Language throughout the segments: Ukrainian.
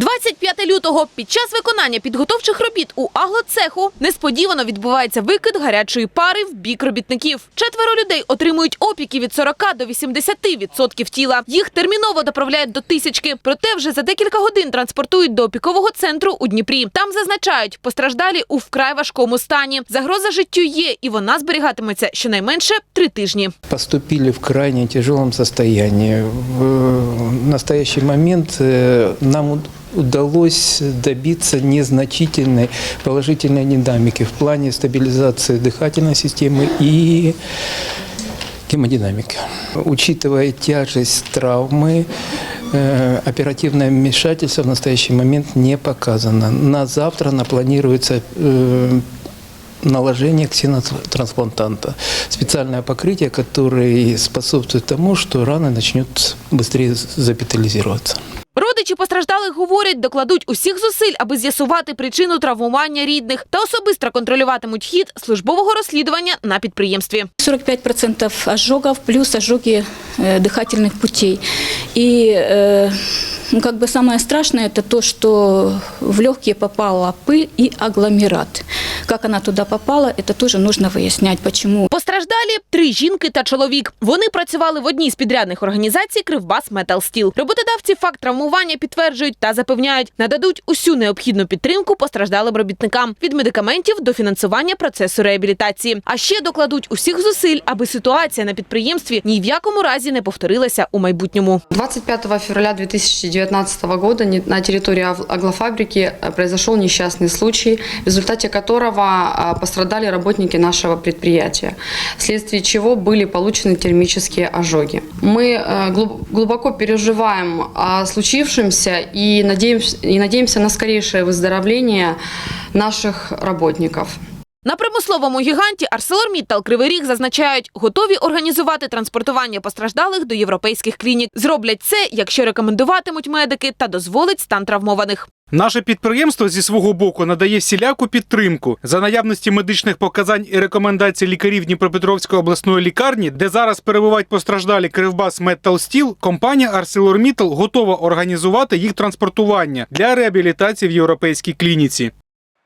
25 лютого під час виконання підготовчих робіт у аглоцеху несподівано відбувається викид гарячої пари в бік робітників. Четверо людей отримують опіки від 40 до 80% тіла. Їх терміново доправляють до тисячки. Проте вже за декілька годин транспортують до опікового центру у Дніпрі. Там зазначають, постраждалі у вкрай важкому стані. Загроза життю є, і вона зберігатиметься щонайменше три тижні. поступили в крайне тяжелом состоянии. В настоящий момент э, нам удалось добиться незначительной положительной динамики в плане стабилизации дыхательной системы и гемодинамики. Учитывая тяжесть травмы, э, оперативное вмешательство в настоящий момент не показано. На завтра она планируется э, наложение ксенотрансплантанта. Специальное покрытие, которое способствует тому, что рана начнет быстрее запитализироваться. Родичі постраждалих говорять, докладуть усіх зусиль, аби з'ясувати причину травмування рідних та особисто контролюватимуть хід службового розслідування на підприємстві. 45% ожогов плюс ожоги э, дыхательных путей. И э, ну, как бы самое страшное это то, что в легкие попала пыль и агломерат. Как она туда попала, это тоже нужно выяснять, почему. Постраждалі три жінки та чоловік. Вони працювали в одній з підрядних організацій Кривбас Метал Стіл. Роботодавці факт травмування підтверджують та запевняють, нададуть усю необхідну підтримку постраждалим робітникам від медикаментів до фінансування процесу реабілітації. А ще докладуть усіх зусиль, аби ситуація на підприємстві ні в якому разі не повторилася у майбутньому. 25 февраля 2019 года не- на территории ав- аглофабрики э, произошел несчастный случай, в результате которого а, пострадали работники нашего предприятия, вследствие чего были получены термические ожоги. Мы э, глуб- глубоко переживаем о случившемся и надеемся, и надеемся на скорейшее выздоровление наших работников. На промисловому гіганті ArcelorMittal Кривий Ріг зазначають, готові організувати транспортування постраждалих до європейських клінік. Зроблять це, якщо рекомендуватимуть медики та дозволить стан травмованих. Наше підприємство зі свого боку надає всіляку підтримку за наявності медичних показань і рекомендацій лікарів Дніпропетровської обласної лікарні, де зараз перебувають постраждалі Кривбас Стіл. Компанія ArcelorMittal готова організувати їх транспортування для реабілітації в європейській клініці.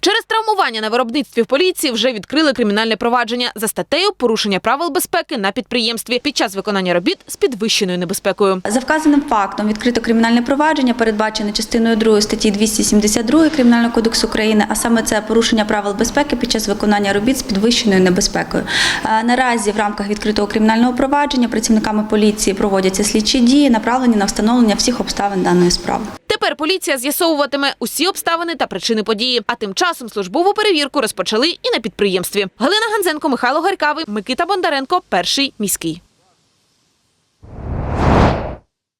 Через травмування на виробництві в поліції вже відкрили кримінальне провадження за статтею порушення правил безпеки на підприємстві під час виконання робіт з підвищеною небезпекою. За вказаним фактом відкрито кримінальне провадження, передбачене частиною 2 статті 272 Кримінального кодексу України, а саме це порушення правил безпеки під час виконання робіт з підвищеною небезпекою. Е, Наразі в рамках відкритого кримінального провадження працівниками поліції проводяться слідчі дії, направлені на встановлення всіх обставин даної справи. Тепер поліція з'ясовуватиме усі обставини та причини події. А тим часом службову перевірку розпочали і на підприємстві. Галина Ганзенко, Михайло Гаркави, Микита Бондаренко, перший міський.